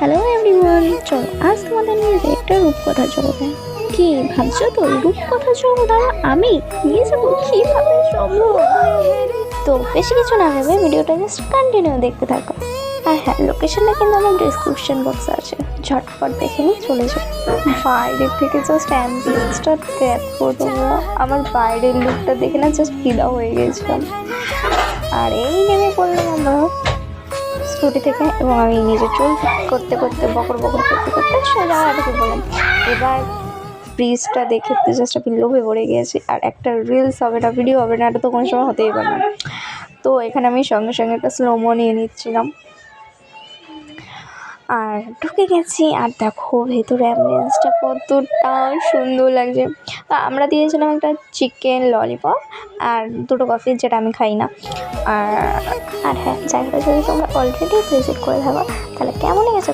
Hello everyone চলো আজ তোমাদের নিয়ে একটা রূপকথা জগতে কি ভাবছ তো? রূপকথা জগৎ আমি? নিয়ে যাব? কীভাবে সম্ভব? তো বেশি কিছু না ভেবে ভিডিওটা জাস্ট কন্টিনিউ দেখতে থাকো। আর হ্যাঁ লোকেশনটা কিন্তু আমার ডিসক্রিপশন বক্সে আছে। ঝটপট দেখে নিয়ে চলে যাও বাইরের থেকে জাস্ট অ্যাম্বিয়েন্সটা দেখো তোমরা। আমার বাইরের লুকটা দেখে না জাস্ট ফিদা হয়ে গেছিলাম। আর এই নেমে পড়লাম স্কুটি থেকে এবং আমি নিজে চুল করতে করতে, বকর বকর করতে করতে সোজা ঢুকে বললাম? এবার ব্রিজটা দেখে জাস্ট আমি লোভে পড়ে গিয়েছি। আর একটা রিলস হবে না ভিডিও হবে না, এটা তো কোনো সময় হতেই পারে না। তো এখানে আমি সঙ্গে সঙ্গে একটা স্লোমো নিয়ে নিচ্ছিলাম। আর ঢুকে গেছি, আর দেখো ভেতরে অ্যাম্বুলেন্সটা কতটা সুন্দর লাগছে। তা আমরা দিয়েছিলাম একটা চিকেন ললিপপ আর দুটো কফি যেটা আমি খাই না। আর আর হ্যাঁ জায়গাটা যদি তোমরা অলরেডি ভিজিট করে থাকো, তাহলে কেমন লেগেছে